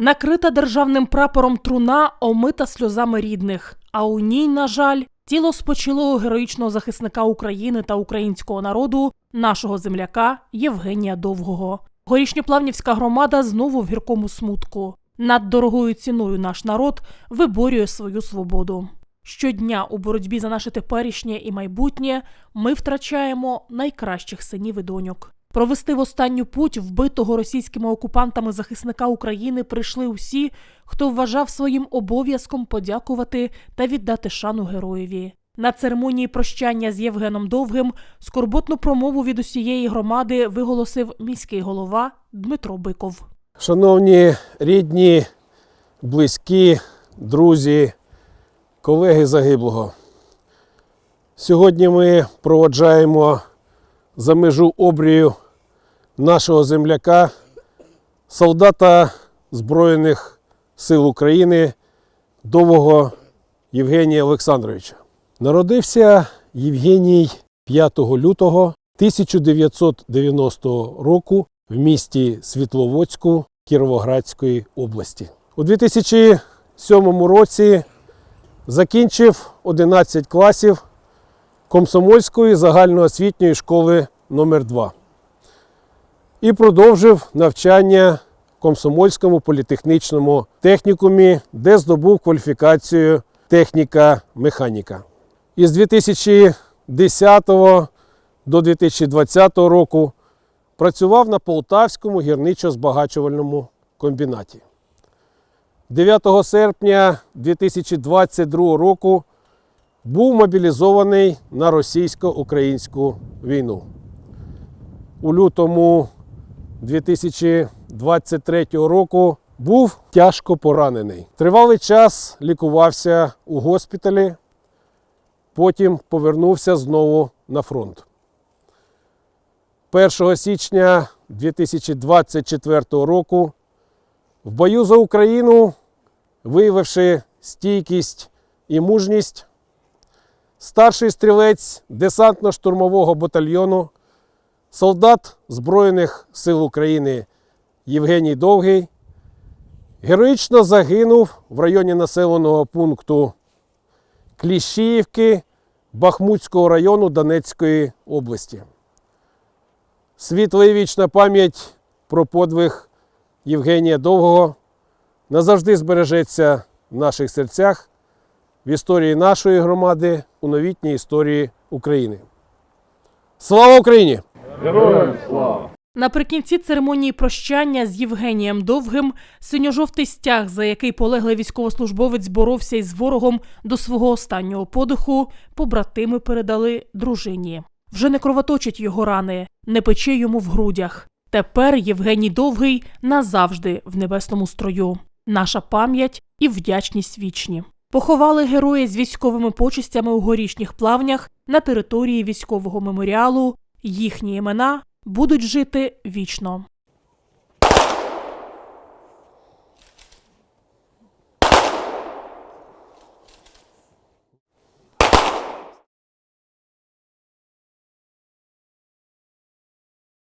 Накрита державним прапором труна, омита сльозами рідних. А у ній, на жаль, тіло спочилого героїчного захисника України та українського народу, нашого земляка Євгенія Довгого. Горішньоплавнівська громада знову в гіркому смутку. Над дорогою ціною наш народ виборює свою свободу. Щодня у боротьбі за наше теперішнє і майбутнє ми втрачаємо найкращих синів і доньок. Провести в останню путь вбитого російськими окупантами захисника України прийшли усі, хто вважав своїм обов'язком подякувати та віддати шану героєві. На церемонії прощання з Євгеном Довгим скорботну промову від усієї громади виголосив міський голова Дмитро Биков. Шановні рідні, близькі, друзі, колеги загиблого. Сьогодні ми проводжаємо за межу обрію нашого земляка, солдата Збройних сил України довгого Євгенія Олександровича. Народився Євгеній 5 лютого 1990 року в місті Світловодську Кіровоградської області. У 2007 році закінчив 11 класів Комсомольської загальноосвітньої школи номер 2 і продовжив навчання в Комсомольському політехнічному технікумі, де здобув кваліфікацію техніка-механіка. Із 2010 до 2020 року працював на Полтавському гірничо-збагачувальному комбінаті. 9 серпня 2022 року був мобілізований на російсько-українську війну. У лютому 2023 року був тяжко поранений. Тривалий час лікувався у госпіталі, потім повернувся знову на фронт. 1 січня 2024 року в бою за Україну, виявивши стійкість і мужність, старший стрілець десантно-штурмового батальйону, солдат Збройних сил України Євгеній Довгий героїчно загинув в районі населеного пункту Кліщіївки Бахмутського району Донецької області. Світла і вічна пам'ять про подвиг Євгенія Довгого назавжди збережеться в наших серцях, в історії нашої громади, у новітній історії України. Слава Україні! Героям слава! Наприкінці церемонії прощання з Євгенієм Довгим синьо-жовтий стяг, за який полеглий військовослужбовець боровся із ворогом до свого останнього подиху, побратими передали дружині. Вже не кровоточить його рани, не пече йому в грудях. Тепер Євгеній Довгий назавжди в небесному строю. Наша пам'ять і вдячність вічні. Поховали героя з військовими почистями у горішніх плавнях на території військового меморіалу. Їхні імена будуть жити вічно.